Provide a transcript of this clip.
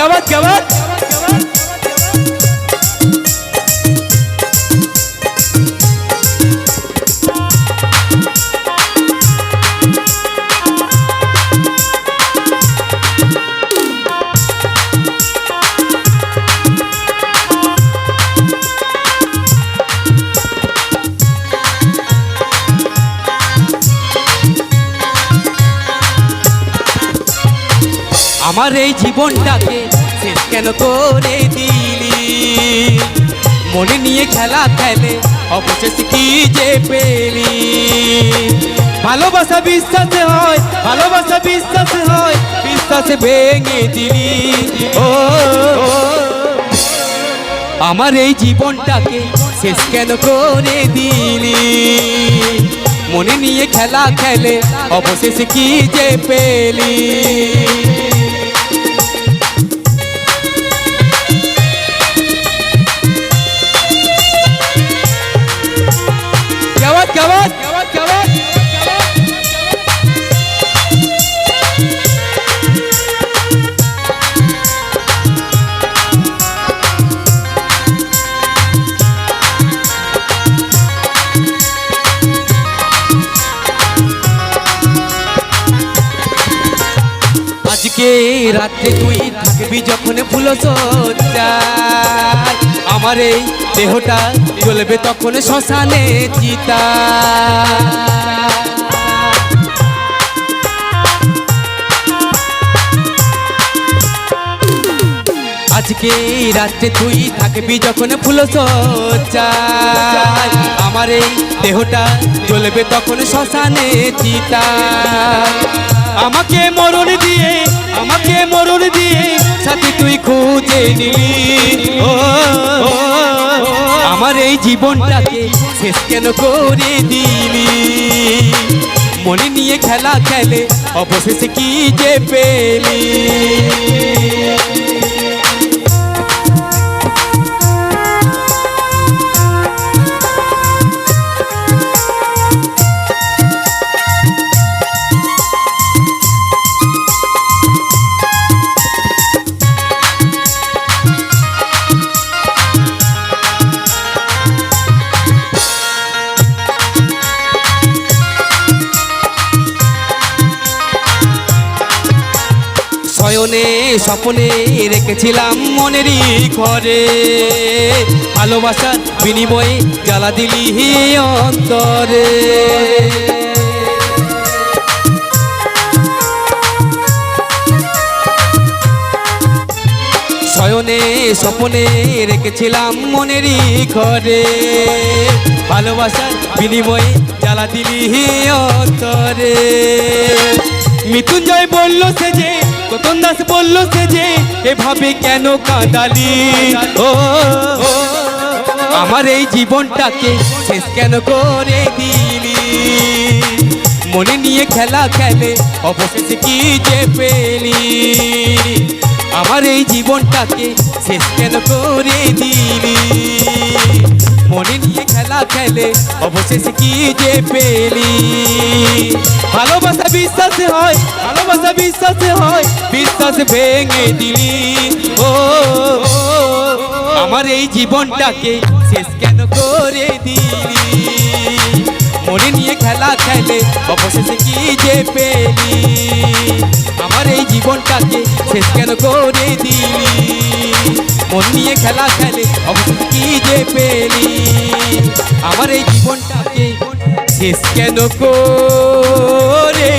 yavaş yavaş. আমার এই জীবনটাকে শেষ কেন করে দিলি? মনে নিয়ে খেলা খেলে অবশেষ কি যে পেলি? ভালোবাসা বিশ্বাস হয়, ভালোবাসা বিশ্বাস হয়, বিশ্বাস ভেঙে দিলি। ও। আমার এই জীবনটাকে শেষ কেন করে দিলি? মনে নিয়ে খেলা খেলে অবশেষে কি যে পেলি? क्या बात क्या बात क्या बात क्या बात আজকে রাত্রে তুই থাকবি যখন ফুল সজ্জায় আমার এই দেহটা চলবে তখন শ্মশানে চিতা। আজকে রাত্রে তুই থাকবি যখন ফুল আমার এই দেহটা চলবে তখন শ্মশানে চিতা। আমাকে মরণ দিয়ে, আমাকে মরণ দিয়ে সাথে তুই খুঁজে নিলি। আমার এই জীবনটাকে শেষ কেন করে দিলি? মনে নিয়ে খেলা খেলে অবশেষে কি যে পেলি? শয়নে স্বপনে রেখেছিলাম মনেরই ঘরে। ভালোবাসার বিনিময়ে জ্বালা দিলি অন্তরে। শয়নে স্বপনে রেখেছিলাম মনেরই ঘরে। ভালোবাসার বিনিময়ে জ্বালা দিলি অন্তরে। মৃত্যুঞ্জয় বলল, সে যে কতন দাস বলল সে যে এভাবে কেন কাঁদালি? ও, আমার এই জীবনটাকে শেষ কেন করে দিলি? মনে নিয়ে খেলা খেলে অবশেষে কি যে পেলি? আমার এই জীবনটাকে শেষ কেন করে দিলি? মনে নিয়ে খেলা খেলে অবশেষে কি যে পেলি? ভালোবাসা বিশ্বাস হয়, ভালোবাসা বিশ্বাস হয়, বিশ্বাস ভেঙে দিলি। ও, আমার এই জীবনটাকে শেষ কেন করে দিলি? খেলা খেলে, অবশেষে কি যে পেলি? আমার এই জীবনটাকে শেষ কেন করে দিলি? মন নিয়ে খেলা খেলে, অবশেষে কি যে পেলি? আমার এই জীবনটাকে শেষ কেন করে